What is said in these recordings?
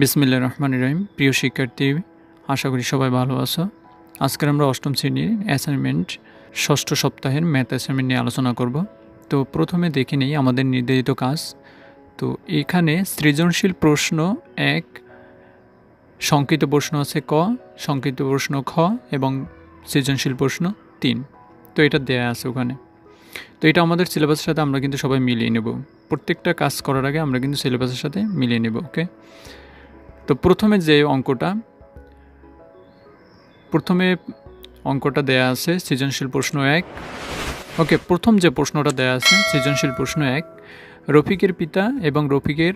বিসমিল্লা রহমান রহিম। প্রিয় শিক্ষার্থী, আশা করি সবাই ভালো আছো। আজকের আমরা অষ্টম শ্রেণির অ্যাসাইনমেন্ট ষষ্ঠ সপ্তাহের ম্যাথ অ্যাসাইনমেন্ট নিয়ে আলোচনা করব। তো প্রথমে দেখে নেই আমাদের নির্ধারিত কাজ। তো এখানে সৃজনশীল প্রশ্ন এক, সংক্ষিপ্ত প্রশ্ন আছে ক, সংক্ষিপ্ত প্রশ্ন খ এবং সৃজনশীল প্রশ্ন তিন। তো এটা দেয়া আছে ওখানে। তো এটা আমাদের সিলেবাসের সাথে আমরা কিন্তু সবাই মিলিয়ে নেব। প্রত্যেকটা কাজ করার আগে আমরা কিন্তু সিলেবাসের সাথে মিলিয়ে নেব ওকে তো প্রথমে যে অঙ্কটা, প্রথমে অঙ্কটা দেয়া আছে, সৃজনশীল প্রশ্ন এক। ওকে, প্রথম যে প্রশ্নটা দেয়া আছে, সৃজনশীল প্রশ্ন এক, রফিকের পিতা এবং রফিকের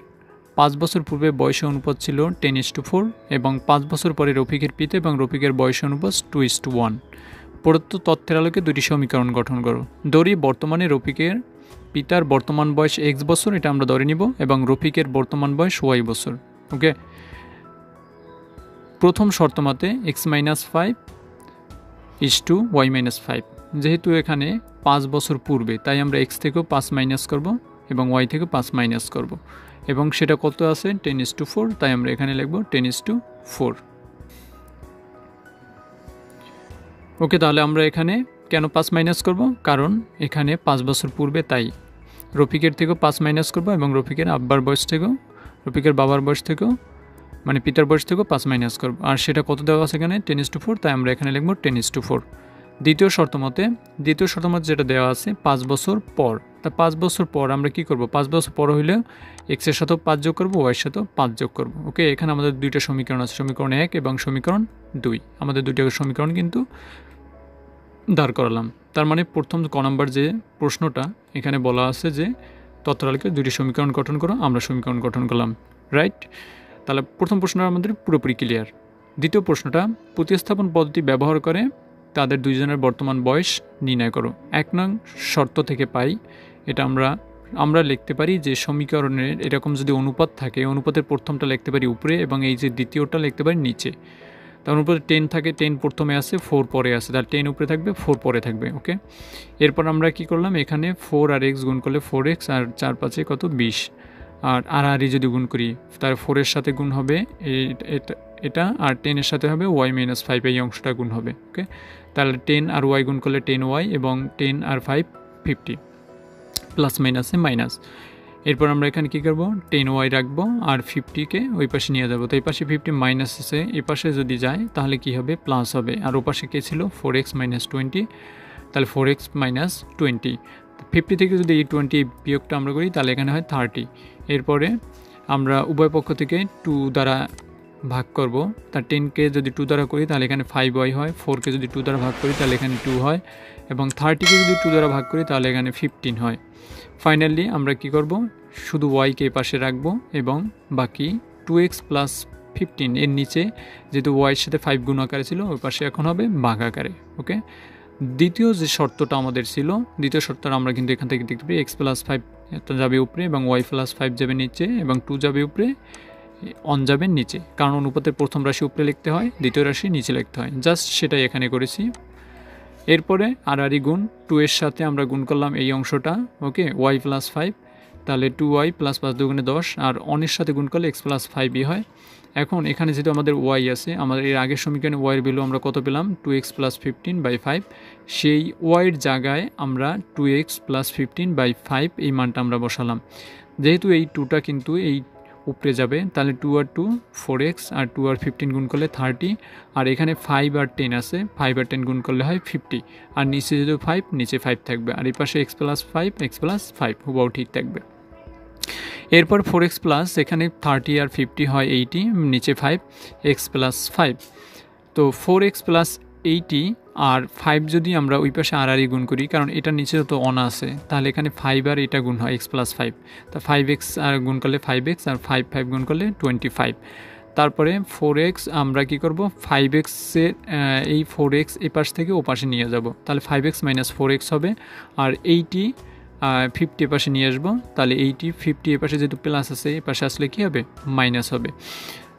পাঁচ বছর পূর্বে বয়সে অনুপাত ছিল টেন ইস টু ফোর এবং পাঁচ বছর পরে রফিকের পিতা এবং রফিকের বয়সে অনুপাত টু ইস টু ওয়ান প্রদত্ত তথ্যের আলোকে দুটি সমীকরণ গঠন করো। দড়ি বর্তমানে রফিকের পিতার বর্তমান বয়স এক্স বছর, এটা আমরা ধরে নিব, এবং রফিকের বর্তমান বয়স ওয়াই বছর। ওকে? প্রথম শর্ত মতে X minus five is to Y minus five যেহেতু এখানে পাঁচ বছর পূর্বে, তাই আমরা এক্স থেকেও পাঁচ মাইনাস করব এবং ওয়াই থেকে পাঁচ মাইনাস করব। এবং সেটা কত আছে? টেন ইস টু ফোর তাই আমরা এখানে লিখব ten is to four okay, তাহলে আমরা এখানে কেন পাঁচ মাইনাস করব? কারণ এখানে পাঁচ বছর পূর্বে তাই। রফিকের থেকেও পাঁচ মাইনাস করব এবং রফিকের আব্বার বয়স থেকেও, রফিকের বাবার বয়স থেকেও মানে পিতার বয়স থেকেও পাঁচ মাইনাস করব। আর সেটা কত দেওয়া আছে এখানে? টেন টু ফোর তাই আমরা এখানে লিখব টেন টু ফোর দ্বিতীয় শর্ত মতে, দ্বিতীয় শর্ত মতে যেটা দেওয়া আছে, পাঁচ বছর পর। তা পাঁচ বছর পর আমরা কি করব? পাঁচ বছর পর হইলে এক্সের সাথেও পাঁচ যোগ করব ওয়াইয়ের সাথেও পাঁচ যোগ করব। ওকে এখানে আমাদের দুইটা সমীকরণ আছে, সমীকরণ এক এবং সমীকরণ দুই। আমাদের দুইটা সমীকরণ কিন্তু দাঁড় করালাম। তার মানে প্রথম ক নম্বর যে প্রশ্নটা, এখানে বলা আছে যে তথ্যরালকে দুইটি সমীকরণ গঠন করো, আমরা সমীকরণ গঠন করলাম। রাইট তাহলে প্রথম প্রশ্নটা আমাদের পুরোপুরি ক্লিয়ার দ্বিতীয় প্রশ্নটা, প্রতিস্থাপন পদ্ধতি ব্যবহার করে তাদের দুইজনের বর্তমান বয়স নির্ণয় করো। এক নং শর্ত থেকে পাই, এটা আমরা আমরা লিখতে পারি যে সমীকরণের এরকম যদি অনুপাত থাকে, অনুপাতের প্রথমটা লিখতে পারি উপরে এবং এই যে দ্বিতীয়টা লিখতে পারি নিচে। তার উপরে টেন থাকে টেন প্রথমে আসে ফোর পরে আসে তার টেন উপরে থাকবে ফোর পরে থাকবে ওকে এরপর আমরা কি করলাম, এখানে ফোর আর এক্স গুণ করলে ফোর এক্স আর চার পাঁচে কত? বিশ। আর আর আরই যদি গুণ করি তার ফোরের সাথে গুণ হবে এটা আর টেনের সাথে হবে ওয়াই মাইনাস ফাইভ এই অংশটা গুণ হবে ওকে তাহলে টেন আর ওয়াই গুণ করলে টেন ওয়াই এবং টেন আর ফাইভ ফিফটি প্লাস মাইনাসে মাইনাস এরপর আমরা এখানে কী করব? টেন ওয়াই রাখব আর ফিফটিকে ওই পাশে নিয়ে যাব। তো এই পাশে ফিফটি মাইনাস আছে এই পাশে যদি যায়, তাহলে কি হবে? প্লাস হবে। আর ও পাশে কে ছিল? ফোর এক্স মাইনাস টোয়েন্টি তাহলে four X minus twenty fifty থেকে যদি এই টোয়েন্টি বিয়োগটা আমরা করি, তাহলে এখানে হয় থার্টি এরপরে আমরা উভয় পক্ষ থেকে টু দ্বারা ভাগ করব। তার টেনকে যদি টু দ্বারা করি, তাহলে এখানে ফাইভ ওয়াই হয়। ফোরকে যদি টু দ্বারা ভাগ করি, তাহলে এখানে টু হয়। এবং থার্টিকে যদি টু দ্বারা ভাগ করি, তাহলে এখানে ফিফটিন হয়। ফাইনালি আমরা কি করব? শুধু ওয়াইকে পাশে রাখব এবং বাকি টু এক্স প্লাস ফিফটিন এর নিচে যেহেতু ওয়াইয়ের সাথে ফাইভ গুণ আকারে ছিল, ওই পাশে এখন হবে বাঘ আকারে ওকে দ্বিতীয় যে শর্তটা আমাদের ছিল, দ্বিতীয় শর্তটা আমরা কিন্তু এখান থেকে দেখতে পাই এক্স প্লাস ফাইভ যাবে উপরে এবং ওয়াই প্লাস ফাইভ যাবে নিচে এবং টু যাবে উপরে অন যাবে নিচে। কারণ অনুপাতের প্রথম রাশি উপরে লিখতে হয়, দ্বিতীয় রাশি নিচে লিখতে হয়। জাস্ট সেটাই এখানে করেছি। এরপরে আর আরই গুণ টু এর সাথে আমরা গুণ করলাম এই অংশটা ওকে ওয়াই প্লাস ফাইভ তাহলে টু ওয়াই প্লাস পাঁচ দুগুণে দশ, আর অনের সাথে গুণ করলে এক্স প্লাস ফাইভই হয়। এখন এখানে যেহেতু আমাদের ওয়াই আছে, আমাদের এর আগের সমীকরণে ওয়াইয়ের ভ্যালু আমরা কত পেলাম? Two X plus fifteen by five সেই ওয়াইয়ের জায়গায় আমরা two X plus fifteen by five এই মানটা আমরা বসালাম। যেহেতু এই টুটা কিন্তু এই উপরে যাবে, তাহলে টু আর টু ফোর এক্স আর টু আর ফিফটিন গুণ করলে থার্টি আর এখানে ফাইভ আর টেন আছে ফাইভ আর টেন গুণ করলে হয় ফিফটি আর নিচে যেহেতু ফাইভ নিচে ফাইভ থাকবে। আর এই পাশে X plus five X plus five হুবাও ঠিক থাকবে। এরপর ফোর এক্স প্লাস এখানে থার্টি আর ফিফটি হয় এইটি নিচে ফাইভ এক্স প্লাস ফাইভ তো ফোর এক্স প্লাস এইটি আর ফাইভ যদি আমরা ওই পাশে আর গুণ করি, কারণ এটার নিচে তো অন আছে, তাহলে এখানে ফাইভ আর এটা গুণ হয় এক্স প্লাস ফাইভ তা ফাইভ এক্স আর গুণ করলে ফাইভ এক্স আর ফাইভ ফাইভ গুণ করলে টোয়েন্টি ফাইভ তারপরে ফোর এক্স আমরা কী করব? ফাইভ এক্সের এই ফোর এক্স এই পাশ থেকে ও পাশে নিয়ে যাব। তাহলে five X minus four X হবে, আর এইটি ফিফটি এপাশে নিয়ে আসব। তাহলে এইটি ফিফটি এপাশে যেহেতু প্লাস আছে, এ পাশে আসলে কী হবে? মাইনাস হবে।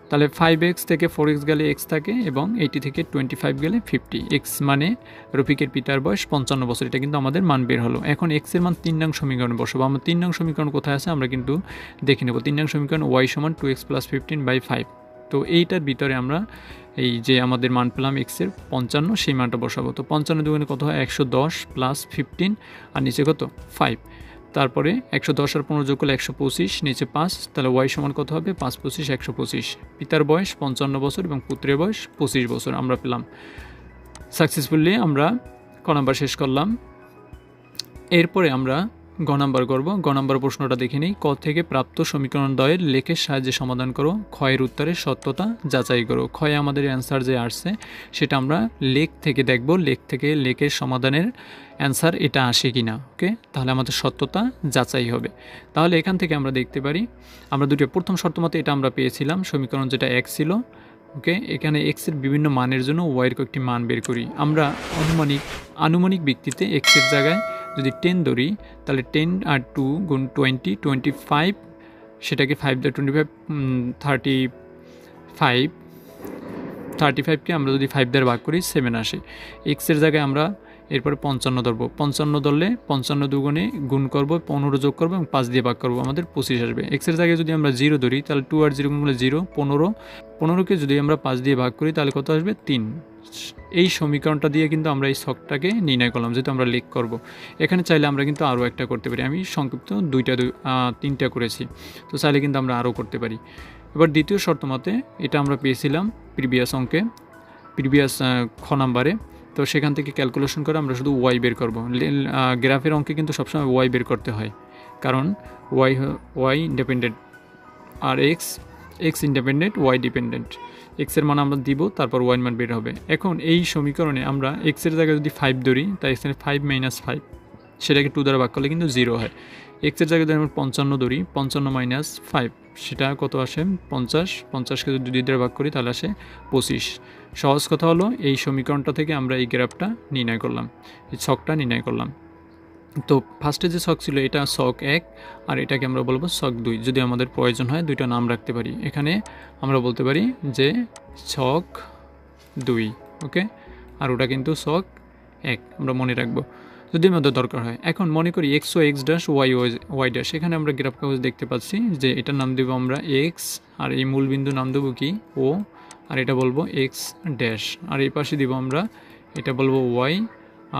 তাহলে ফাইভ এক্স থেকে ফোর এক্স গেলে এক্স থাকে এবং এইটি থেকে টোয়েন্টি ফাইভ গেলে ফিফটি এক্স মানে রফিকের পিতার বয়স পঞ্চান্ন বছর, এটা কিন্তু আমাদের মান বের হলো। এখন এক্সের মান তিন নং সমীকরণে বসাবো। আমার তিন নং সমীকরণ কোথায় আছে আমরা কিন্তু দেখে নেব। তিন নং সমীকরণ ওয়াই সমান two X plus fifteen by five তো এইটার ভিতরে আমরা এই যে আমাদের মান পেলাম এক্সের পঞ্চান্ন, সেই মানটা বসাবো। তো পঞ্চান্ন দুগুণে কত হয়? একশো দশ প্লাস ফিফটিন আর নিচে কত? ফাইভ তারপরে একশো দশ আর পনেরো যোগ করলে একশো পঁচিশ, নিচে পাঁচ, তাহলে ওয়াই সমান কত হবে? পাঁচ পঁচিশ, একশো পঁচিশ। পিতার বয়স পঞ্চান্ন বছর এবং পুত্রের বয়স পঁচিশ বছর আমরা পেলাম। সাকসেসফুলি আমরা ক নাম্বার শেষ করলাম। এরপরে আমরা গ নাম্বার করব। গ নাম্বার প্রশ্নটা দেখে নিই। ক থেকে প্রাপ্ত সমীকরণ দয়ের লেখের সাহায্যে সমাধান করো। ক্ষয়ের উত্তরের সত্যতা যাচাই করো। ক্ষয়ে আমাদের অ্যান্সার যে আসছে, সেটা আমরা লেখ থেকে দেখব। লেখ থেকে লেখের সমাধানের অ্যান্সার এটা আসে কি না ওকে? তাহলে আমাদের সত্যতা যাচাই হবে। তাহলে এখান থেকে আমরা দেখতে পারি, আমরা দুটো, প্রথম শর্ত মতো এটা আমরা পেয়েছিলাম, সমীকরণ যেটা এক ছিল, ওকে? এখানে এক্সের বিভিন্ন মানের জন্য ওয়াইয়ের কয়েকটি মান বের করি। আমরা আনুমানিক আনুমানিক ভিত্তিতে এক্সের জায়গায় যদি টেন ধরি, তাহলে টেন আর টু গুণ টোয়েন্টি টোয়েন্টি ফাইভ সেটাকে five the twenty five thirty five thirty ফাইভকে আমরা যদি ফাইভ দ্বারা ভাগ করি সেভেন আসে। এক্সের জায়গায় আমরা এরপরে পঞ্চান্ন ধরবো। পঞ্চান্ন ধরলে পঞ্চান্ন দুগুণে গুণ করব, পনেরো যোগ করব এবং পাঁচ দিয়ে ভাগ করব, আমাদের পঁচিশ আসবে। এক্সের জায়গায় যদি আমরা জিরো ধরি, তাহলে টু আর জিরো গুণ করলে জিরো পনেরো, পনেরোকে যদি আমরা পাঁচ দিয়ে ভাগ করি, তাহলে কত আসবে? তিন। এই সমীকরণটা দিয়ে কিন্তু আমরা এই শখটাকে নির্ণয় করলাম, যেহেতু আমরা লিক করব। এখানে চাইলে আমরা কিন্তু আরও একটা করতে পারি। আমি সংক্ষিপ্ত দুইটা তিনটা করেছি, তো চাইলে কিন্তু আমরা আরও করতে পারি। এবার দ্বিতীয় শর্ত মতে এটা আমরা পেয়েছিলাম প্রিভিয়াস অঙ্কে প্রিভিয়াস খ নাম্বারে, তো সেখান থেকে ক্যালকুলেশন করে আমরা শুধু ওয়াই বের করব। গ্রাফের অঙ্কে কিন্তু সবসময় ওয়াই বের করতে হয়, কারণ ওয়াই ওয়াই ইন্ডিপেন্ডেন্ট আর X X independent Y dependent এক্সের মান আমরা দিব, তারপর ওয়াই মান বের হবে। এখন এই সমীকরণে আমরা এক্সের জায়গায় যদি ফাইভ ধরি তাই এখানে ফাইভ মাইনাস ফাইভ সেটাকে টু দ্বারা ভাগ করলে কিন্তু জিরো হয়। এক্সের জায়গায় যদি আমরা পঞ্চান্ন ধরি, পঞ্চান্ন মাইনাস ফাইভ সেটা কত আসে? পঞ্চাশ, পঞ্চাশকে যদি দুই দ্বারা ভাগ করি, তাহলে আসে পঁচিশ। সহজ কথা হলো, এই সমীকরণটা থেকে আমরা এই গ্রাফটা নির্ণয় করলাম, এই ছকটা নির্ণয় করলাম। তো ফার্স্টে যে শখ ছিল, এটা শখ এক, আর এটাকে আমরা বলব শখ দুই। যদি আমাদের প্রয়োজন হয়, দুইটা নাম রাখতে পারি। এখানে আমরা বলতে পারি যে ছক দুই ওকে আর ওটা কিন্তু শখ এক, আমরা মনে রাখব। যদি আমাদের দরকার হয়, এখন মনে করি এক্স ও X dash Y Y dash এখানে আমরা গ্রাফ কাগজ দেখতে পাচ্ছি যে এটার নাম দেবো আমরা এক্স আর এই মূলবিন্দু নাম দেবো কি? ও আর এটা বলব এক্স ড্যাশ আর এই পাশে দিব আমরা, এটা বলব ওয়াই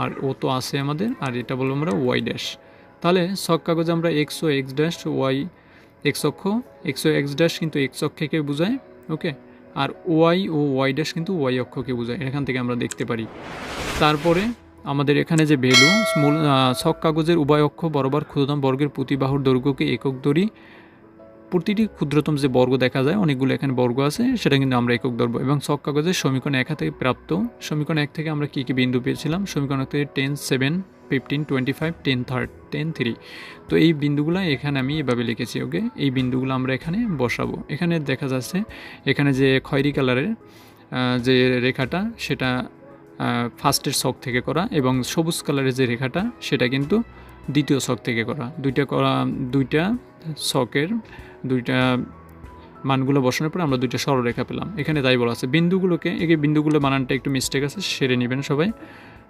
আর ও তো আছে আমাদের, আর এটা বলব আমরা ওয়াই ড্যাশ তাহলে সব কাগজে আমরা X X dash Y X অক্ষ এক্স এক্স ড্যাশ কিন্তু এক্স অক্ষকে বোঝায়, ওকে? আর ওয়াই ও ওয়াই ড্যাশ কিন্তু ওয়াই অক্ষকে বোঝায়, এখান থেকে আমরা দেখতে পারি। তারপরে আমাদের এখানে যে ভ্যালু মূল ছক কাগজের উভয় অক্ষ বরাবর ক্ষুদ্রতম বর্গের প্রতিবাহুর দৈর্ঘ্যকে একক দড়ি প্রতিটি ক্ষুদ্রতম যে বর্গ দেখা যায়, অনেকগুলো এখানে বর্গ আছে, সেটা কিন্তু আমরা একক ধরবো এবং ছক কাগজের সমীকরণ একা থেকে প্রাপ্ত। সমীকরণ এক থেকে আমরা কী কী বিন্দু পেয়েছিলাম? সমীকরণ থেকে ten seven fifteen twenty five ten third ten three তো এই বিন্দুগুলো এখানে আমি এভাবে লিখেছি, ওকে? এই বিন্দুগুলো আমরা এখানে বসাবো। এখানে দেখা যাচ্ছে, এখানে যে খয়েরি কালারের যে রেখাটা, সেটা ফার্স্টের শখ থেকে করা এবং সবুজ কালারের যে রেখাটা, সেটা কিন্তু দ্বিতীয় শখ থেকে করা। দুইটা করা, দুইটা শখের দুইটা মানগুলো বসানোর পরে আমরা দুইটা সরলরেখা পেলাম। এখানে তাই বলা আছে, বিন্দুগুলোকে, এই বিন্দুগুলো বানানটা একটু মিস্টেক আছে, সেরে নেবেন সবাই।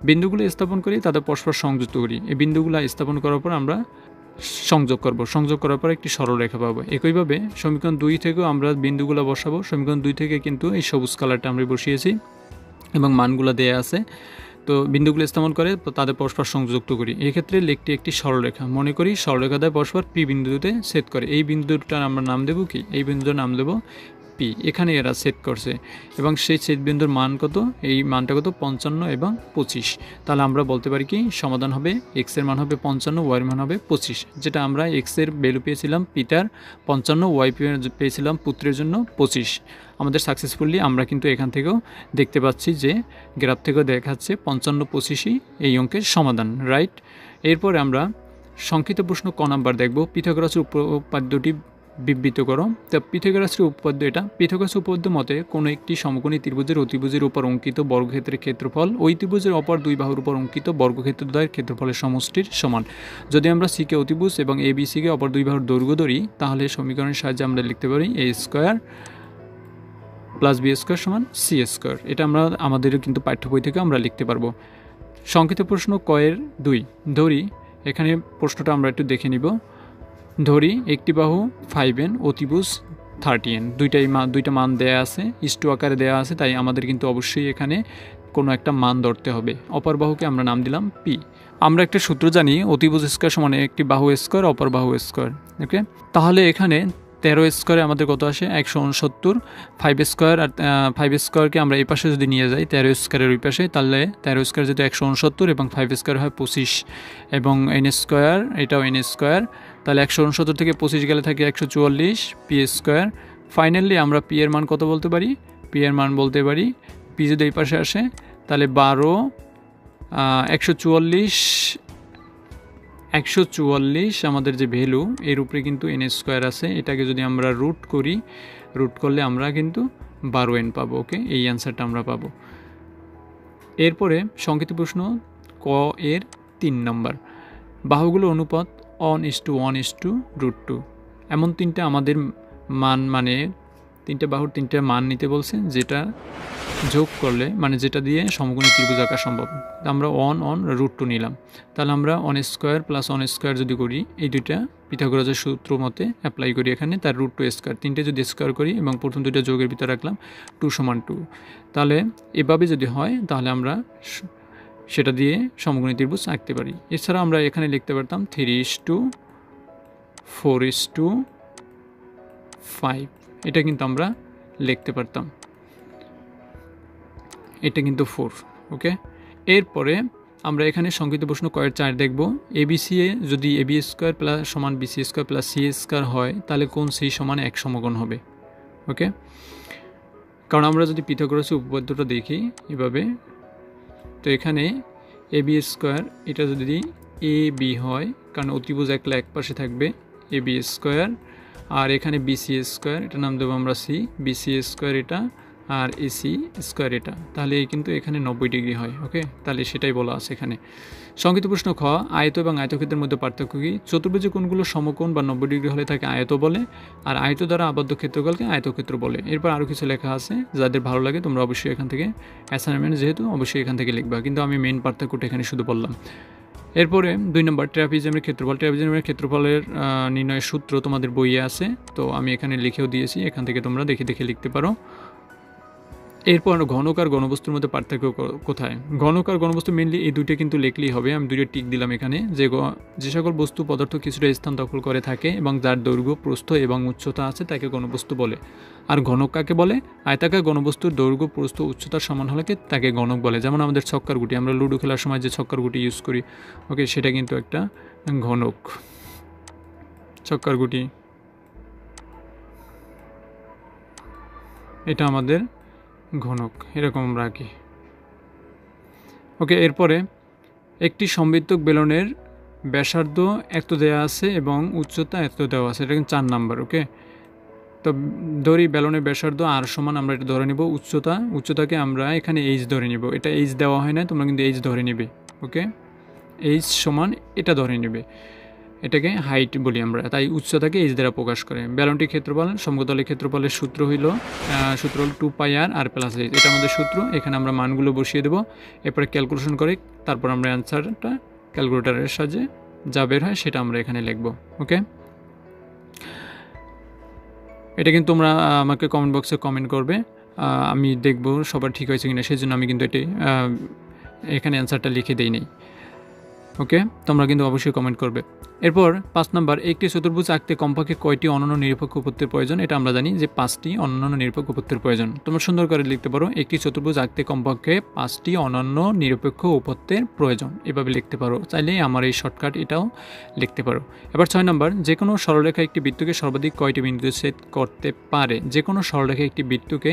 বিন্দুগুলো স্থাপন করি, তাদের পরস্পর সংযুক্ত করি। এই বিন্দুগুলো স্থাপন করার পর আমরা সংযোগ করব। সংযোগ করার পর একটি সরলরেখা পাবো। একইভাবে সমীকরণ দুই থেকেও আমরা বিন্দুগুলো বসাবো। সমীকরণ দুই থেকে কিন্তু এই সবুজ কালারটা আমরা বসিয়েছি এবং মানগুলো দেয়া আছে। তো বিন্দুগুলো স্থাপন করে, তো তাদের পরস্পর সংযুক্ত করি। এক্ষেত্রে লেখটি একটি সরলরেখা। মনে করি সরলরেখা দেয় পরস্পর পি বিন্দুতে সেট করে। এই বিন্দুটার আমরা নাম দেবো কি? এই বিন্দুটার নাম দেবো পি, এখানে এরা সেট করছে। এবং সেই সেট বিন্দুর মান কত? এই মানটা কত? পঞ্চান্ন এবং পঁচিশ। তাহলে আমরা বলতে পারি কি? সমাধান হবে এক্সের মান হবে পঞ্চান্ন ওয়াইয়ের মান হবে পঁচিশ। যেটা আমরা এক্সের ভ্যালু পেয়েছিলাম পিতার পঞ্চান্ন ওয়াই পেয়েছিলাম পুত্রের জন্য পঁচিশ। আমাদের সাকসেসফুলি আমরা কিন্তু এখান থেকেও দেখতে পাচ্ছি যে গ্রাফ থেকেও দেখাচ্ছে পঞ্চান্ন পঁচিশই এই অঙ্কের সমাধান রাইট এরপরে আমরা সংক্ষিপ্ত প্রশ্ন ক নাম্বার দেখব। পিথাগোরাসের উপাদ্যটি বিবৃত করো। তা পিথাগোরাসের উপপাদ্য এটা। পিথাগোরাস উপপাদ্য মতে, কোনো একটি সমকোণী ত্রিভুজের অতিভুজের উপর অঙ্কিত বর্গক্ষেত্রের ক্ষেত্রফল ওই ত্রিভুজের অপর দুই বাহুর উপর অঙ্কিত বর্গক্ষেত্রদ্বয়ের ক্ষেত্রফলের সমষ্টির সমান। যদি আমরা সিকে অতিভুজ এবং এ বি সিকে অপর দুই বাহুর দৈর্ঘ্য ধরি, তাহলে সমীকরণের সাহায্যে আমরা লিখতে পারি A square plus B square সমান সি স্কোয়ার এটা আমরা আমাদের কিন্তু পাঠ্য বই থেকে আমরা লিখতে পারব। সংক্ষিপ্ত প্রশ্ন কয়ের দুই। ধরি, এখানে প্রশ্নটা আমরা একটু দেখে নিব। ধরি একটি বাহু ফাইভ এন অতিভুজ থার্টি এন দুইটাই মান দুইটা মান দেয়া আছে ইস্টু আকারে দেয়া আছে, তাই আমাদের কিন্তু অবশ্যই এখানে কোনো একটা মান ধরতে হবে। অপর বাহুকে আমরা নাম দিলাম পি আমরা একটা সূত্র জানি, অতিভুজ স্কোয়ার সমানে একটি বাহু স্কোয়ার অপর বাহু স্কোয়ার ওকে তাহলে এখানে তেরো স্কোয়ারে আমাদের কত আসে? একশো উনসত্তর। ফাইভ স্কোয়ার আর ফাইভ স্কোয়ারকে আমরা এই পাশে যদি নিয়ে যাই, তেরো স্কোয়ারের ওই পাশে, তাহলে তেরো স্কোয়ার যেহেতু একশো উনসত্তর এবং ফাইভ স্কোয়ার হয় পঁচিশ। এবং এন স্কোয়ার এটাও এন স্কোয়ার তাহলে একশো উনসত্তর থেকে পঁচিশ গেলে থাকে একশো চুয়াল্লিশ পি স্কোয়ার ফাইনালি আমরা পি এর মান কত বলতে পারি? পি এর মান বলতে পারি পি যদি এই পাশে আসে, তাহলে বারো একশো চুয়াল্লিশ একশো চুয়াল্লিশ আমাদের যে ভ্যালু, এর উপরে কিন্তু এন স্কোয়ার আছে। এটাকে যদি আমরা রুট করি রুট করলে আমরা কিন্তু বারো এন পাবো ওকে এই অ্যান্সারটা আমরা পাবো। এরপরে সংক্ষিপ্ত প্রশ্ন, ক এর তিন নম্বর। বাহুগুলো অনুপাত one is to one is to root two এমন তিনটা আমাদের মান মানে তিনটে বাহুর তিনটে মান নিতে বলছেন যেটা যোগ করলে মানে যেটা দিয়ে সমকোণী ত্রিভুজ আঁকা সম্ভব আমরা অন অন রুট টু নিলাম। তাহলে আমরা one square plus one square যদি করি, এই দুইটা পিথাগোরাসের সূত্র মতে অ্যাপ্লাই করি এখানে, তার রুট টু স্কোয়ার তিনটে যদি স্কোয়ার করি এবং প্রথম দুইটা যোগের ভিতরে রাখলাম টু সমান টু তাহলে এভাবে যদি হয়, তাহলে আমরা সেটা দিয়ে সমকোণী ত্রিভুজ আঁকতে পারি। এছাড়া আমরা এখানে লিখতে পারতাম three is to four is to five এটা কিন্তু আমরা লিখতে পারতাম। এটা কিন্তু ফোর ওকে এরপরে আমরা এখানে সংক্ষিপ্ত প্রশ্ন কয়ের চার দেখব। এবিসি এ যদি এবি স্কোয়ার প্লাস সমান BC square plus C square হয়, তাহলে কোন সি সমান এক সমকোণ হবে ওকে কারণ আমরা যদি পিথাগোরাসের উপপাদ্যটা দেখি এভাবে, তো এখানে এ বি স্কোয়ার এটা যদি এ বি হয়, কারণ অতিভুজ একলা এক পাশে থাকবে এ বি স্কোয়ার আর এখানে বিসি স্কোয়ার এটা নাম দেবো আমরা সি বিসি স্কোয়ার এটা আর এসি স্কোয়ার এটা। তাহলে কিন্তু এখানে নব্বই ডিগ্রি হয়, ওকে? তাহলে সেটাই বলা আছে এখানে। সংক্ষিপ্ত প্রশ্ন খ, আয়ত এবং আয়তক্ষেত্রের মধ্যে পার্থক্য কী? চতুর্ভুজে কোনগুলো সমকোণ বা নব্বই ডিগ্রি হলে তাকে আয়ত বলে, আর আয়ত দ্বারা আবদ্ধ ক্ষেত্রকালকে আয়তক্ষেত্র বলে। এরপর আরও কিছু লেখা আছে, যাদের ভালো লাগে তোমরা অবশ্যই এখান থেকে অ্যাসাইনমেন্ট যেহেতু অবশ্যই এখান থেকে লিখবা। কিন্তু আমি মেন পার্থক্যটা এখানে শুধু বললাম। এরপরে দুই নম্বর ট্রাপিজমের ক্ষেত্রফল। ট্রাপিজমের ক্ষেত্রফলের নির্ণয়ের সূত্র তোমাদের বইয়ে আছে, তো আমি এখানে লিখেও দিয়েছি, এখান থেকে তোমরা দেখে দেখে লিখতে পারো। এরপর ঘনক আর গণবস্তুর মধ্যে পার্থক্য কোথায়? ঘনক আর গণবস্তু মেনলি এই দুইটা কিন্তু লিখলেই হবে। আমি দুইটা টিক দিলাম এখানে। যে যে সকল বস্তু পদার্থ কিছুটা স্থান দখল করে থাকে এবং যার দৈর্ঘ্য, প্রস্থ এবং উচ্চতা আছে তাকে গণবস্তু বলে। আর ঘনক কাকে বলে? আয়তাকার গণবস্তুর দৈর্ঘ্য, প্রস্থ, উচ্চতার সমান হলেকে তাকে গণক বলে। যেমন আমাদের ছক্কার গুটি। আমরা লুডো খেলার সময় যে ছক্কার গুটি ইউজ করি ওকে সেটা কিন্তু একটা ঘনক। ছক্কার গুটি। এটা আমাদের ঘনক, এরকম আমরা আঁকি ওকে, এরপরে একটি সমৃদ্ধক বেলনের ব্যাসার্ধ এত দেওয়া আছে এবং উচ্চতা এত দেওয়া আছে, এটা কিন্তু চার নাম্বার, ওকে? তো ধরি বেলনের ব্যাসার্ধ আর সমান, আমরা এটা ধরে নিব, উচ্চতা, উচ্চতাকে আমরা এখানে এইচ ধরে নিব, এটা এইচ দেওয়া হয় না, তোমরা কিন্তু এইচ ধরে নিবে, ওকে? এইচ সমান এটা ধরে নেবে। এটাকে হাইট বলি আমরা, তাই উচ্চতাকে এইচ দ্বারা প্রকাশ করে। ব্যালনটির ক্ষেত্রফল, সমতলের ক্ষেত্রফলের সূত্র হইল সূত্র হল two pi r r plus h এটা আমাদের সূত্র, এখানে আমরা মানগুলো বসিয়ে দেবো, এরপরে ক্যালকুলেশন করে, তারপর আমরা অ্যান্সারটা ক্যালকুলেটারের সাহায্যে যা বের হয় সেটা আমরা এখানে লিখব ওকে এটা কিন্তু তোমরা আমাকে কমেন্ট বক্সে কমেন্ট করবে আমি দেখব সবার ঠিক হয়েছে কিনা সেই জন্য আমি কিন্তু এটি এখানে অ্যান্সারটা লিখে দেই নেই ওকে তোমরা কিন্তু অবশ্যই কমেন্ট করবে। এরপর পাঁচ নম্বর, একটি চতুর্ভুজ আঁকতে কমপক্ষে কয়টি অনন্য নিরপেক্ষ উপত্যের প্রয়োজন? এটা আমরা জানি যে পাঁচটি অনন্য নিরপেক্ষ উপত্যের প্রয়োজন। তোমরা সুন্দর করে লিখতে পারো, একটি চতুর্ভুজ আঁকতে কমপক্ষে পাঁচটি অনন্য নিরপেক্ষ উপত্যের প্রয়োজন। এভাবে লিখতে পারো চাইলেই আমার এই শর্টকাট এটাও লিখতে পারো। এবার ছয় নম্বর, যে কোনো সরলরেখা একটি বৃত্তকে সর্বাধিক কয়টি বিন্দুতে ছেদ করতে পারে? যে কোনো সরলরেখা একটি বৃত্তকে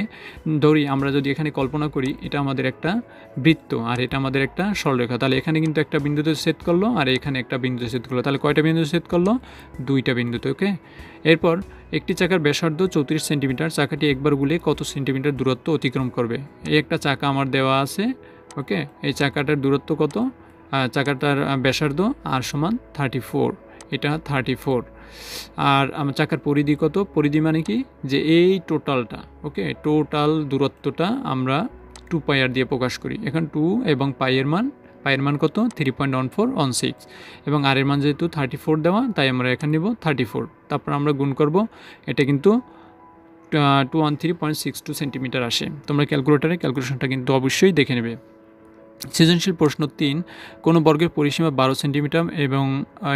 ধরি, আমরা যদি এখানে কল্পনা করি, এটা আমাদের একটা বৃত্ত, আর এটা আমাদের একটা সরলরেখা। তাহলে এখানে কিন্তু একটা বিন্দুতে ছেদ করল, আর এখানে একটা বিন্দুতে ছেদ করল। তাহলে কয়টা বিন্দুতে ছেদ করল, দুইটা বিন্দুতে, ওকে? এরপর একটি চাকার ব্যাসার্ধ চৌত্রিশ সেন্টিমিটার, চাকাটি একবার গুলে কত সেন্টিমিটার দূরত্ব অতিক্রম করবে? এই একটা চাকা আমার দেওয়া আছে, ওকে? এই চাকাটার দূরত্ব কত? চাকাটার ব্যাসার্ধ আর সমান থার্টি ফোর এটা থার্টি ফোর আর আমার চাকার পরিধি কত? পরিধি মানে কি? যে এই টোটালটা ওকে? টোটাল দূরত্বটা আমরা টু পাইয়ার দিয়ে প্রকাশ করি। এখন টু এবং পাইয়ের মান পায়ের মান কত? Three point one four one six এবং আর এর মান যেহেতু থার্টি ফোর দেওয়া, তাই আমরা এখানে নেব থার্টি ফোর তারপর আমরা গুণ করব, এটা কিন্তু two one three point six two centimetre আসে। তোমরা ক্যালকুলেটারে ক্যালকুলেশনটা কিন্তু অবশ্যই দেখে নেবে। সৃজনশীল প্রশ্ন তিন, কোনো বর্গের পরিসীমা বারো সেন্টিমিটার এবং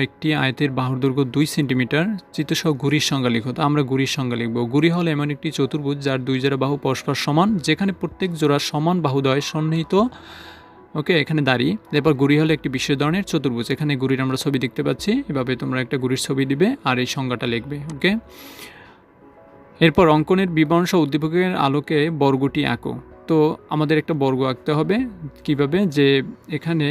একটি আয়তের বাহুর দৈর্ঘ্য দুই সেন্টিমিটার চিত্রসহ ঘুড়ির সংজ্ঞা লিখো। তো আমরা ঘুড়ির সংজ্ঞা লিখব। ঘুড়ি হল এমন একটি চতুর্ভুজ যার দুই জোড়া বাহু পরস্পর সমান, যেখানে প্রত্যেক জোড়া সমান বাহুদয় সন্নিহিত ওকে, এখানে দাঁড়িয়ে এরপর গুড়ি হলো একটি বিশেষ ধরনের চতুর্ভুজ। এখানে গুড়ির আমরা ছবি দেখতে পাচ্ছি। এভাবে তোমরা একটা গুড়ির ছবি দিবে আর এই সংজ্ঞাটা লিখবে, ওকে? এরপর অঙ্কনের বিবরণসহ উদ্দীপকের আলোকে বর্গটি আঁকো। তো আমাদের একটা বর্গ আঁকতে হবে কীভাবে? যে এখানে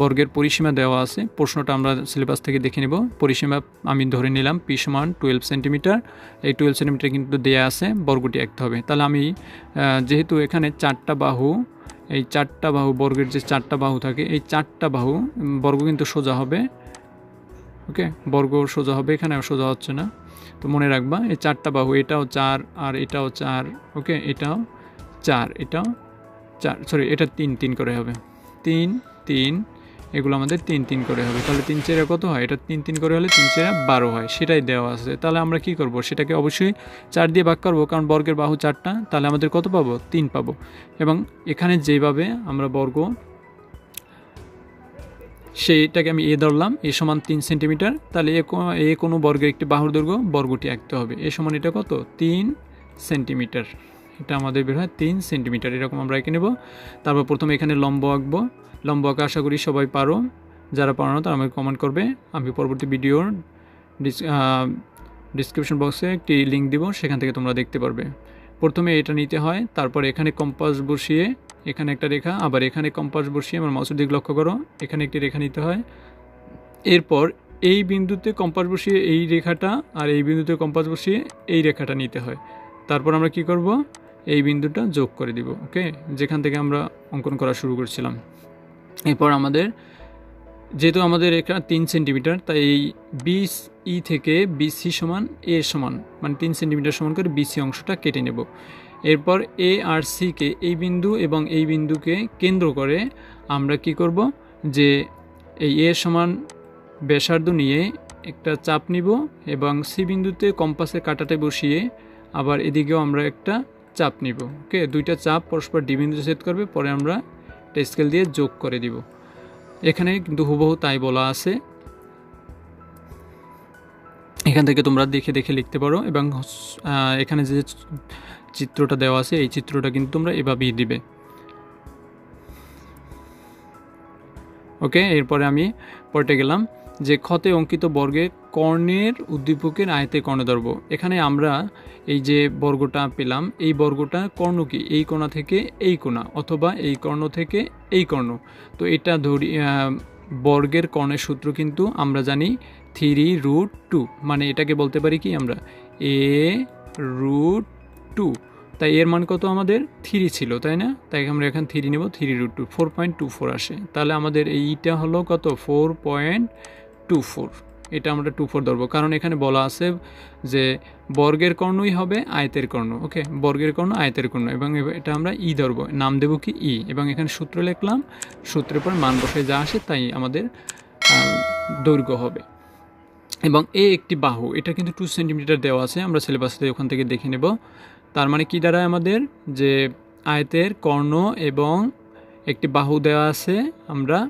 বর্গের পরিসীমা দেওয়া আছে, প্রশ্নটা আমরা সিলেবাস থেকে দেখে নেব। পরিসীমা আমি ধরে নিলাম, পি সমান টুয়েলভ সেন্টিমিটার এই টুয়েলভ সেন্টিমিটার কিন্তু দেয়া আছে, বর্গটি আঁকতে হবে। তাহলে আমি যেহেতু এখানে চারটা বাহু এই চারটা বাহু, বর্গের যে চারটা বাহু থাকে, এই চারটা বাহু বর্গ কিন্তু সোজা হবে। ওকে? বর্গ সোজা হবে, এখানে সোজা হচ্ছে না। তো মনে রাখবা, এই চারটা বাহু, এটাও চার, আর এটাও চার, ওকে? এটাও চার এটাও চার সরি এটা তিন তিন করে হবে। তিন তিন এগুলো আমাদের তিন তিন করে হবে। তাহলে তিন চেরা কত হয়? এটা তিন তিন করে হলে তিন চেরা বারো হয়। সেটাই দেওয়া আছে। তাহলে আমরা কি করব? সেটাকে অবশ্যই চার দিয়ে ভাগ করব, কারণ বর্গের বাহু চারটা। তাহলে আমাদের কত পাবো? তিন পাবো। এবং এখানে যেভাবে আমরা বর্গ, সেইটাকে আমি এ ধরলাম, এ সমান তিন সেন্টিমিটার। তাহলে এ কোনো বর্গের একটি বাহুর দৈর্ঘ্য বর্গটি আঁকতে হবে। এ সমান এটা কত? তিন সেন্টিমিটার। এটা আমাদের বের হয় তিন সেন্টিমিটার। এরকম আমরা এঁকে নেব। তারপর প্রথমে এখানে লম্ব আঁকবো। লম্ব আঁকা আশা করি সবাই পারো। যারা পারো না, তারা আমাকে কমেন্ট করবে। আমি পরবর্তী ভিডিওর ডিসক্রিপশন বক্সে একটি লিঙ্ক দিব, সেখান থেকে তোমরা দেখতে পারবে। প্রথমে এটা নিতে হয়, তারপর এখানে কম্পাস বসিয়ে, এখানে একটা রেখা, আবার এখানে কম্পাস বসিয়ে আমার মাউসের দিক লক্ষ্য করো, এখানে একটি রেখা নিতে হয়। এরপর এই বিন্দুতে কম্পাস বসিয়ে এই রেখাটা, আর এই বিন্দুতে কম্পাস বসিয়ে এই রেখাটা নিতে হয়। তারপর আমরা কি করব? এই বিন্দুটা যোগ করে দিব ওকে যেখান থেকে আমরা অঙ্কন করা শুরু করছিলাম। এরপর আমাদের, যেহেতু আমাদের এখানে তিন সেন্টিমিটার তাই এই বিস ই থেকে বিসি সমান এ সমান মানে তিন সেন্টিমিটার সমান করে বিসি অংশটা কেটে নেব। এরপর এ আর সিকে এই বিন্দু এবং এই বিন্দুকে কেন্দ্র করে আমরা কি করব যে এই এ সমান ব্যাসার্ধ নিয়ে একটা চাপ নিব এবং সি বিন্দুতে কম্পাসের কাটাতে বসিয়ে আবার এদিকেও আমরা একটা চাপ নিব। ওকে? দুইটা চাপ পরস্পর ডি বিন্দুতে সেট করবে, পরে আমরা একটা স্কেল দিয়ে যোগ করে দিব। এখানে কিন্তু হুবহু তাই বলা আছে। এখান থেকে তোমরা দেখে দেখে লিখতে পারো এবং এখানে যে চিত্রটা দেওয়া আছে, এই চিত্রটা কিন্তু তোমরা এভাবেই দিবে। ওকে, এরপরে আমি পড়তে গেলাম। যে ক্ষতে অঙ্কিত বর্গে কর্ণের উদ্দীপকের আয়তে কর্ণদর্ব এখানে আমরা এই যে বর্গটা পেলাম, এই বর্গটা কর্ণ কি? এই কোণা থেকে এই কোণা, অথবা এই কর্ণ থেকে এই কর্ণ। তো এটা ধরি বর্গের কর্ণের সূত্র কিন্তু আমরা জানি থ্রি রুট টু মানে এটাকে বলতে পারি কি আমরা? A root two. তাই এর মান কত আমাদের? থ্রি ছিল, তাই না? তাই আমরা এখানে থ্রি নেব, three root two, four point two four আসে। তাহলে আমাদের এইটা হলো কত? Four point two four. এটা আমরা টু ফোর ধরবো। কারণ এখানে বলা আছে যে বর্গের কর্ণই হবে আয়তের কর্ণ, ওকে? বর্গের কর্ণ, আয়তের কর্ণ। এবং এটা আমরা ই ধরবো। নাম দেবো কি? ই। এবং এখানে সূত্র লিখলাম, সূত্রের পর মান বসে যা আসে তাই আমাদের দৈর্ঘ্য হবে। এবং এ একটি বাহু, এটা কিন্তু টু সেন্টিমিটার দেওয়া আছে, আমরা সিলেবাসে ওখান থেকে দেখে নেব। তার মানে কি দ্বারা আমাদের? যে আয়তের কর্ণ এবং একটি বাহু দেওয়া আছে, আমরা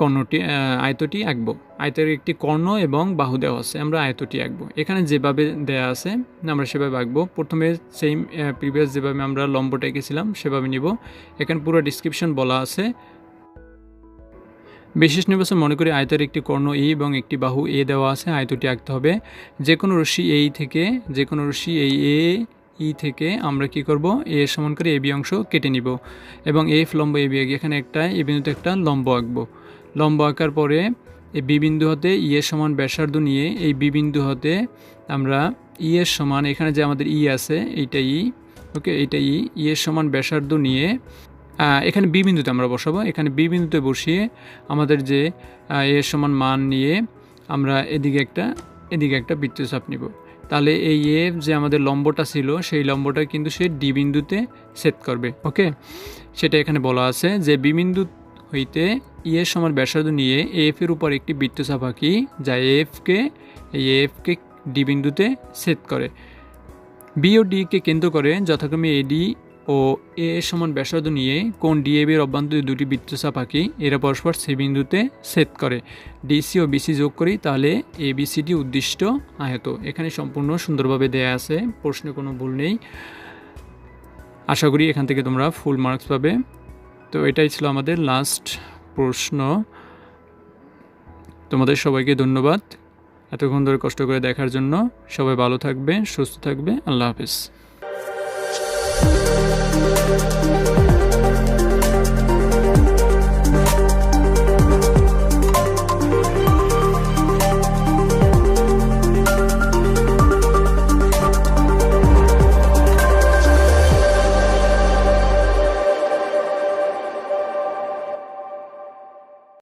কর্ণটি আয়তটি আঁকবো আয়তের একটি কর্ণ এবং বাহু দেওয়া আছে। আমরা আয়তটি আঁকবো এখানে যেভাবে দেওয়া আছে, আমরা সেভাবে আঁকবো। প্রথমে সেম প্রিভিয়াস যেভাবে আমরা লম্বটা এঁকেছিলাম, সেভাবে নিব। এখানে পুরো ডিসক্রিপশন বলা আছে। বিশেষ নির্বাচন মনে করি আয়তের একটি কর্ণ ই এবং একটি বাহু এ দেওয়া আছে, আয়তটি আঁকতে হবে। যে কোনো রশ্মি এই থেকে যে কোনো রশ্মি এই এ ই থেকে আমরা কি করব? এ সমান করে এ বি অংশ কেটে নিব। এবং এফ লম্ব এ বি এখানে একটা এ বিন্দুতে একটা লম্ব আঁকবো। লম্ব আঁকার পরে এই বিবিন্দু হতে ই এর সমান ব্যাসার্ধ নিয়ে এই বিবিন্দু হতে আমরা ই এর সমান, এখানে যে আমাদের ই আছে, এইটা ই, ওকে, এইটা ই ই এর সমান ব্যাসার্ধ নিয়ে এখানে বি বিন্দুতে আমরা বসাবো। এখানে বি বিন্দুতে বসিয়ে আমাদের যে এর সমান মান নিয়ে আমরা এদিকে একটা এদিকে একটা বৃত্তচাপ নিব। তাহলে এই এফ যে আমাদের লম্বটা ছিল, সেই লম্বটা কিন্তু সে ডি বিন্দুতে সেট করবে, ওকে? সেটা এখানে বলা আছে যে বি বিন্দু হইতে ই এর সমান ব্যাসার্ধ নিয়ে এফ এর উপর একটি বৃত্তচাপ আঁকি, যা এফকে এই এফকে ডি বিন্দুতে সেট করে। বি ও ডিকে কেন্দ্র করে যথাক্রমে এডি ও এ এর সমান ব্যাসার্ধ নিয়ে কোন ডিএবি এর অভ্যন্তরে দুটি বৃত্তচাপ আঁকি, এরা পরস্পর সি বিন্দুতে সেট করে। ডিসি ও বিসি যোগ করি, তাহলে এ বিসিডি উদ্দিষ্ট আয়ত। এখানে সম্পূর্ণ সুন্দরভাবে দেয়া আছে, প্রশ্নে কোনো ভুল নেই। আশা করি এখান থেকে তোমরা ফুল মার্কস পাবে। তো এটাই ছিল আমাদের লাস্ট প্রশ্ন। তোমাদের সবাইকে ধন্যবাদ এতক্ষণ ধরে কষ্ট করে দেখার জন্য। সবাই ভালো থাকবে, সুস্থ থাকবে। আল্লাহ হাফিজ।